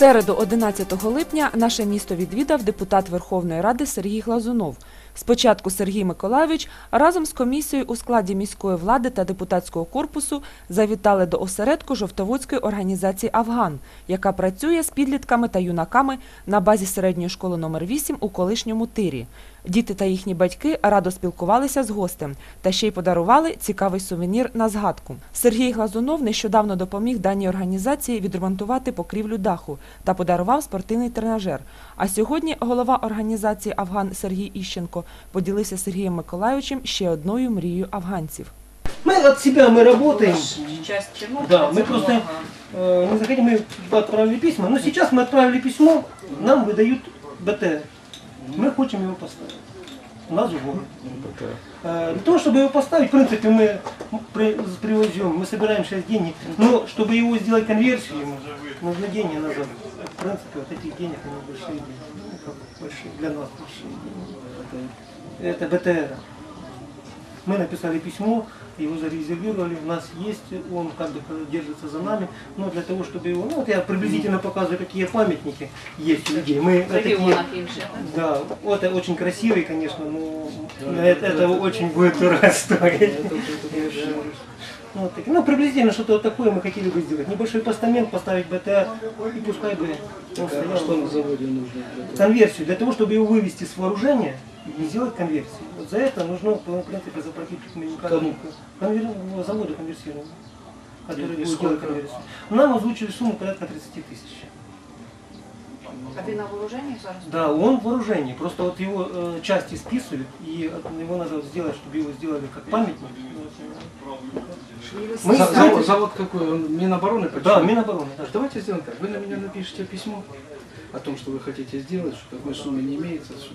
середу, 11 липня, наше місто відвідав депутат Верховної Ради Сергій Глазунов. Спочатку Сергій Миколайович разом з комісією у складі міської влади та депутатського корпусу завітали до осередку Жовтоводської організації Афган, яка працює з підлітками та юнаками на базі середньої школи номер 8 у колишньому тирі. Діти та їхні батьки радо спілкувалися з гостем та ще й подарували цікавий сувенір на згадку. Сергій Глазунов нещодавно допоміг даній організації відремонтувати покрівлю даху та подарував спортивний тренажер. А сьогодні голова організації Афган Сергій Іщенко поділився з Сергієм Миколайовичем ще одною мрією афганців. Мы от себя мы работаем. Часть чинов. Да, мы просто э, не захотим, мы отправили письма, но сейчас мы отправили письмо, нам выдают БТ. Мы хотим его поставить. У нас городе. Э, Для того, чтобы его поставить, в принципе, мы при- привозем, мы собираем сейчас деньги, но чтобы его сделать конверсию, нужны деньги на завод. В принципе, вот этих денег, они большие деньги. Ну, как большие, для нас большие деньги. Это БТР. Мы написали письмо, его зарезервировали, у нас есть, он как бы держится за нами, но для того, чтобы его, ну вот я приблизительно показываю, какие памятники есть у людей. Мы такие- да, вот это очень красивый, конечно, но это, это очень будет дорого стоить. Ну, вот. Ну, приблизительно что-то вот такое мы хотели бы сделать. Небольшой постамент поставить БТР и пускай бы он стоял. Что на заводе нужно? Конверсию. Для того, чтобы его вывести с вооружения и сделать конверсию. Вот за это нужно, в принципе, заплатить Кому? Конвер... ну, заводу конверсионному, который И- будет делать конверсию. Нам озвучили сумму порядка 30 тысяч. А він на вооруженні зараз? Да, он в вооружении. Просто вот его э, части списывают, и его надо сделать, чтобы его сделали как памятник. Мы За- завод, завод какой? Он Минобороны почему? Да, Минобороны. Да. Давайте сделаем так. Вы на меня напишите письмо о том, что вы хотите сделать, что какой суммы не имеется, что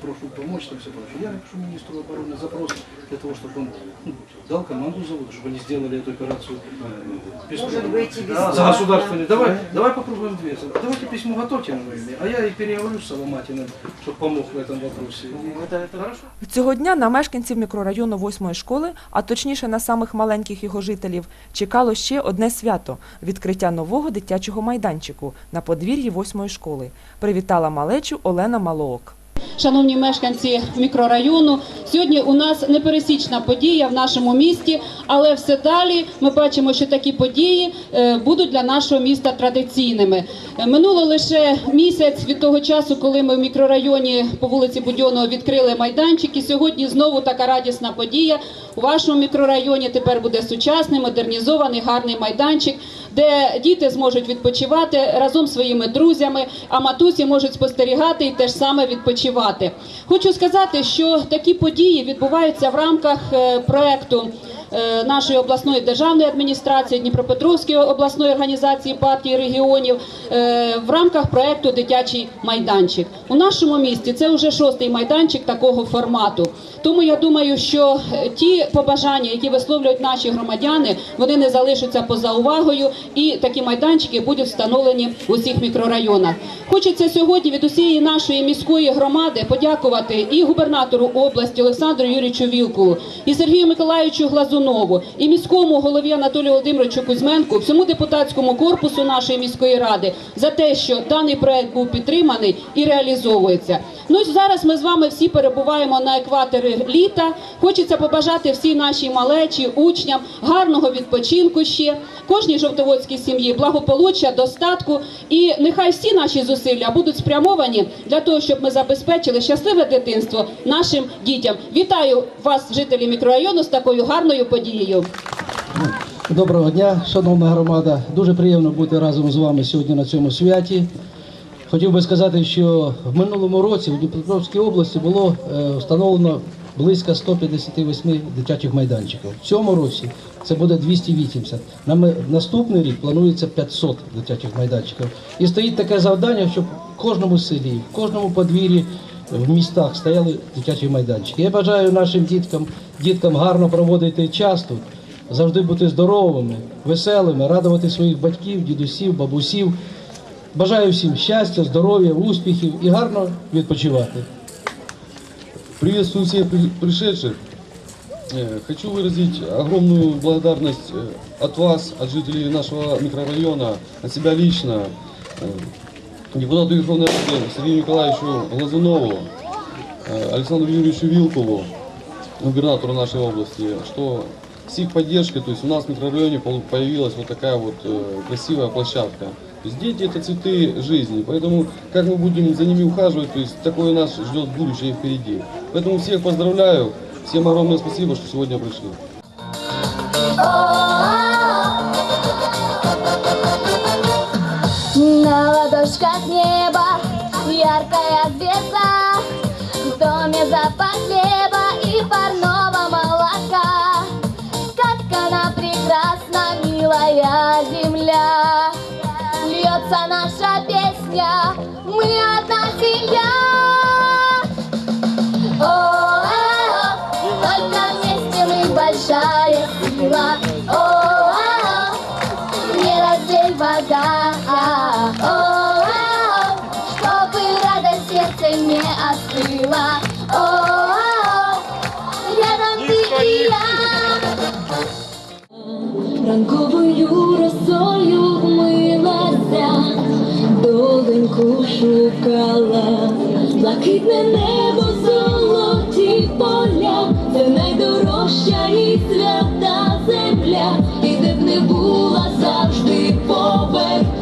прошу помочь, там все прочее. Я напишу министру обороны запрос для того, чтобы он ну, дал команду заводу, чтобы они сделали эту операцию. э, без- Может быть, и Да, за бесплатно. государственный. Давай, давай попробуем две. Давайте письмо готовьте на мое имя, а я и переговорю с Соломатиным, чтобы помог в этом вопросе. Это, это хорошо. Цього дня на мешканців мікрорайону 8 школи, а точніше на самих маленьких його жителів, чекало ще одне свято відкриття нового дитячого майданчику на подвір'ї 8 школи. Привітала малечу Олена Малоок. Шановні мешканці мікрорайону, сьогодні у нас непересічна подія в нашому місті, але все далі ми бачимо, що такі події е, будуть для нашого міста традиційними. Е, Минуло лише місяць від того часу, коли ми в мікрорайоні по вулиці Будьонного відкрили майданчик. І сьогодні знову така радісна подія. У вашому мікрорайоні тепер буде сучасний, модернізований, гарний майданчик, де діти зможуть відпочивати разом зі своїми друзями, а матусі можуть спостерігати і теж саме відпочивати. Хочу сказати, що такі події відбуваються в рамках е, проекту нашої обласної державної адміністрації Дніпропетровської обласної організації партії регіонів е, в рамках проекту Дитячий майданчик. У нашому місті це вже шостий майданчик такого формату. Тому я думаю, що е, ті побажання, які висловлюють наші громадяни, вони не залишаться поза увагою, і такі майданчики будуть встановлені в усіх мікрорайонах. Хочеться сьогодні від усієї нашої міської громади подякувати і губернатору області Олександру Юрійовичу Вілкову, і Сергію Миколаївичу Глазунову, і міському голові Анатолію Володимировичу Кузьменку, всьому депутатському корпусу нашої міської ради за те, що даний проект був підтриманий і реалізовується. Ну зараз ми з вами всі перебуваємо на екваторі літа. Хочеться побажати всій нашій малечі, учням гарного відпочинку ще, кожній жовтоводській сім'ї, благополуччя, достатку. І нехай всі наші зусилля будуть спрямовані для того, щоб ми забезпечили щасливе дитинство нашим дітям. Вітаю вас, жителі мікрорайону, з такою гарною подією. Доброго дня, шановна громада. Дуже приємно бути разом з вами сьогодні на цьому святі. Хотів би сказати, що в минулому році у Дніпропетровській області було е, встановлено близько 158 дитячих майданчиків. В цьому році це буде 280. На наступний рік планується 500 дитячих майданчиків. І стоїть таке завдання, щоб в кожному селі, в кожному подвір'ї в містах стояли дитячі майданчики. Я бажаю нашим діткам, діткам гарно проводити час тут, завжди бути здоровими, веселими, радувати своїх батьків, дідусів, бабусів. Бажаю всім щастя, здоров'я, успіхів і гарно відпочивати. Приветствую всех при- пришедших. Э, Хочу выразить огромную благодарность э, от вас, от жителей нашего микрорайона, от себя лично. Депутату Верховной Рады Сергею Николаевичу Глазунову, Александру Юрьевичу Вилкову, губернатору нашей области, что с их поддержкой, то есть у нас в микрорайоне появилась вот такая вот красивая площадка. То есть дети это цветы жизни, поэтому как мы будем за ними ухаживать, то есть такое нас ждет будущее впереди. Поэтому всех поздравляю, всем огромное спасибо, что сегодня пришли. Ладошках неба яркая звезда В доме запах хлеба и парного молока. Как она прекрасна, милая земля. Льется наша песня, мы одна семья. О, только вместе мы большая сила Ранковою росою вмилася, доленьку шукала, блакитне небо, золоті поля, це найдорожча і свята земля, і де б не була, завжди повертаюсь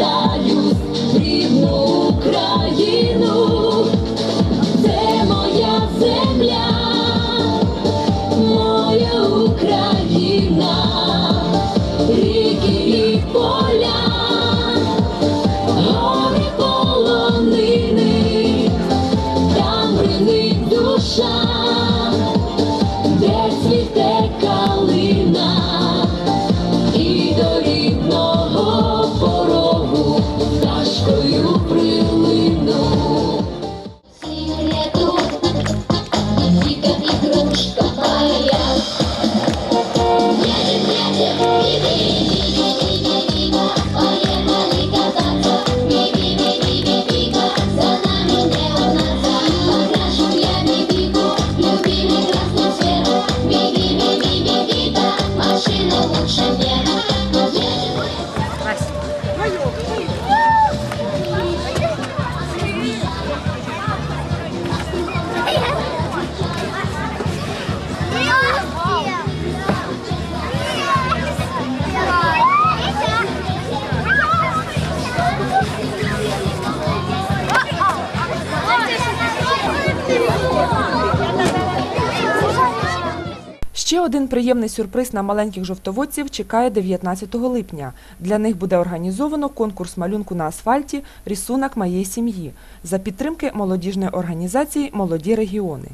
Ще один приємний сюрприз на маленьких жовтоводців чекає 19 липня. Для них буде організовано конкурс малюнку на асфальті Рісунок моєї сім'ї за підтримки молодіжної організації Молоді регіони.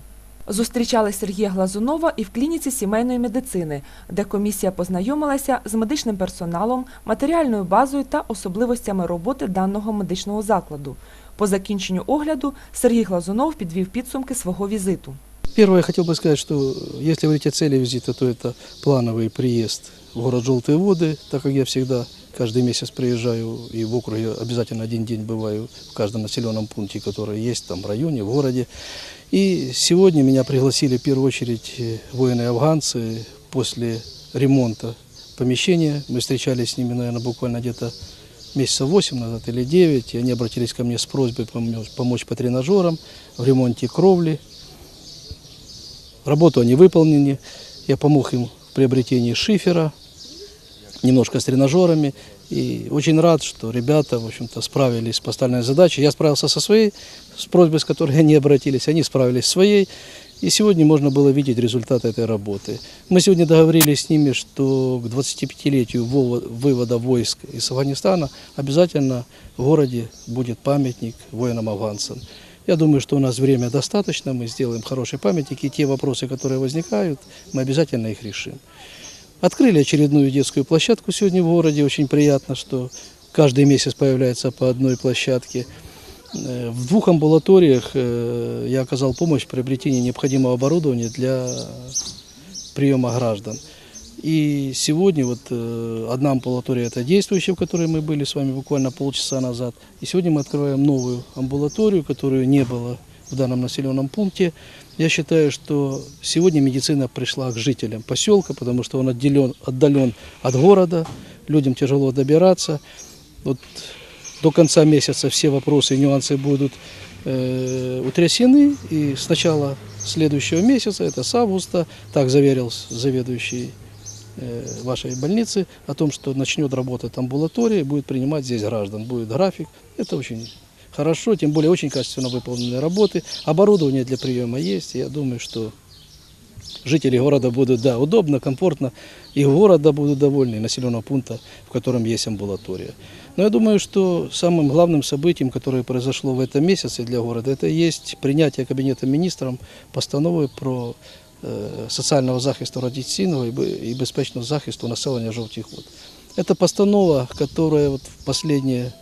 Зустрічали Сергія Глазунова і в клініці сімейної медицини, де комісія познайомилася з медичним персоналом, матеріальною базою та особливостями роботи даного медичного закладу. По закінченню огляду Сергій Глазунов підвів підсумки свого візиту. Первое, я хотел бы сказать, что если говорить о цели визита, то это плановый приезд в город Желтые Воды, так как я всегда каждый месяц приезжаю и в округе обязательно один день бываю в каждом населенном пункте, который есть там в районе, в городе. И сегодня меня пригласили в первую очередь э, воины-афганцы после ремонта помещения. Мы встречались с ними, наверное, буквально где-то месяца 8 назад или 9, и они обратились ко мне с просьбой помочь, помочь по тренажерам в ремонте кровли, Работу они выполнены. Я помог им в приобретении шифера, немножко с тренажерами. И очень рад, что ребята, в общем-то, справились с поставленной задачей. Я справился со своей, с просьбой, с которой они обратились. Они справились с своей. И сегодня можно было видеть результат этой работы. Мы сегодня договорились с ними, что к 25-летию вова- вывода войск из Афганистана обязательно в городе будет памятник воинам-афганцам. Я думаю, что у нас время достаточно, мы сделаем хороший памятник, и те вопросы, которые возникают, мы обязательно их решим. Открыли очередную детскую площадку сегодня в городе. Очень приятно, что каждый месяц появляется по одной площадке. Э, В двух амбулаториях э, я оказал помощь в приобретении необходимого оборудования для приема граждан. И сегодня вот э, одна амбулатория это действующая, в которой мы были с вами буквально полчаса назад. И сегодня мы открываем новую амбулаторию, которую не было в данном населенном пункте. Я считаю, что сегодня медицина пришла к жителям поселка, потому что он отделен, отдален от города, людям тяжело добираться. Вот до конца месяца все вопросы и нюансы будут э, утрясены. И с начала следующего месяца, это с августа, так заверил заведующий вашей больницы о том, что начнет работать амбулатория будет принимать здесь граждан. Будет график. Это очень хорошо, тем более очень качественно выполненные работы. Оборудование для приема есть. Я думаю, что жители города будут, да, удобно, комфортно, и города будут довольны, и населенного пункта, в котором есть амбулатория. Но я думаю, что самым главным событием, которое произошло в этом месяце для города, это есть принятие Кабинетом министром постанови про соціального захисту радіаційного і бе- і безпечного захисту населення жовтих вод. Это постанова, которая вот в последние,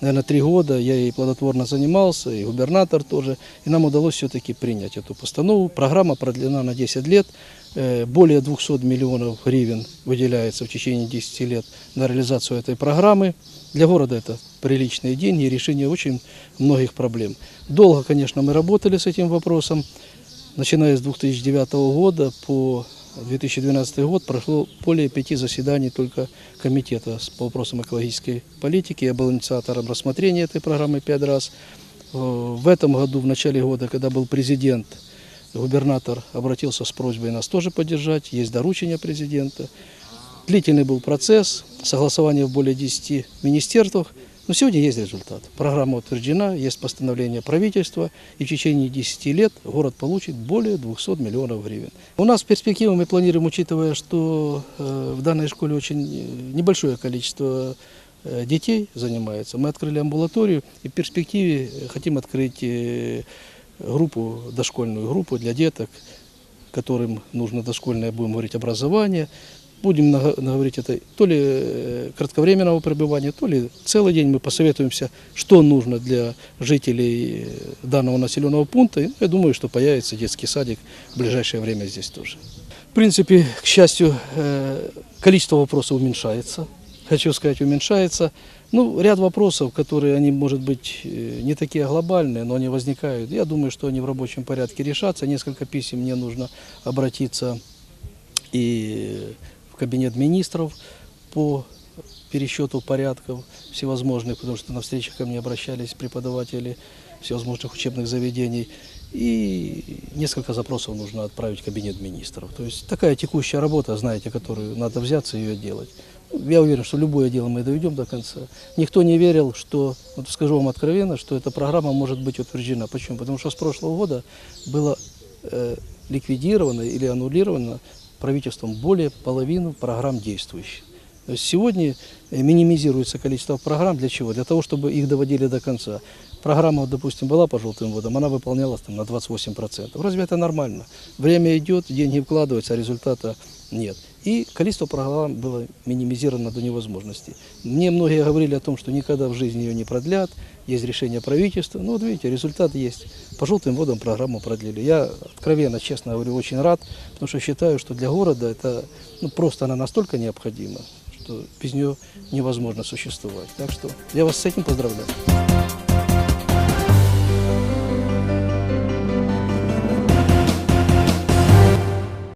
наверное, три года я ей плодотворно занимался, и губернатор тоже, и нам удалось все-таки принять эту постанову. Программа продлена на 10 лет, Э, более 200 миллионов гривен выделяется в течение 10 лет на реализацию этой программы. Для города это приличные деньги и решение очень многих проблем. Долго, конечно, мы работали с этим вопросом. Начиная с 2009 года по 2012 год прошло более пяти заседаний только комитета по вопросам экологической политики. Я был инициатором рассмотрения этой программы пять раз. Э, В этом году, в начале года, когда был президент, губернатор обратился с просьбой нас тоже поддержать. Есть доручение президента. Длительный был процесс, согласование в более 10 министерствах. Но сегодня есть результат. Программа утверждена, есть постановление правительства, и в течение 10 лет город получит более 200 миллионов гривен. У нас в перспективе мы планируем, учитывая, что э, в данной школе очень э, небольшое количество э, детей занимается, мы открыли амбулаторию и в перспективе хотим открыть группу, дошкольную группу для деток, которым нужно дошкольное, будем говорить, образование. Будем говорить это то ли э, кратковременного пребывания, то ли целый день мы посоветуемся, что нужно для жителей э, данного населенного пункта. И я думаю, что появится детский садик в ближайшее время здесь тоже. В принципе, к счастью, э, количество вопросов уменьшается. Хочу сказать, уменьшается. Ну, ряд вопросов, которые, они, может быть, не такие глобальные, но они возникают. Я думаю, что они в рабочем порядке решатся. Несколько писем мне нужно обратиться и кабинет министров по пересчету порядков всевозможных, потому что на встречах ко мне обращались преподаватели всевозможных учебных заведений. И несколько запросов нужно отправить в кабинет министров. То есть такая текущая работа, знаете, которую надо взяться и ее делать. Я уверен, что любое дело мы доведем до конца. Никто не верил, что, вот скажу вам откровенно, что эта программа может быть утверждена. Почему? Потому что с прошлого года было э, ликвидировано или аннулировано правительством более половины программ действующих. То есть сегодня минимизируется количество программ. Для чего? Для того, чтобы их доводили до конца. Программа, допустим, была по желтым водам, она выполнялась там, на 28%. Разве это нормально? Время идет, деньги вкладываются, а результата нет. И количество программ было минимизировано до невозможности. Мне многие говорили о том, что никогда в жизни ее не продлят, есть решение правительства. Ну, вот видите, результат есть. По желтым водам программу продлили. Я откровенно, честно говорю, очень рад, потому что считаю, что для города это ну, просто она настолько необходима, что без нее невозможно существовать. Так что я вас с этим поздравляю.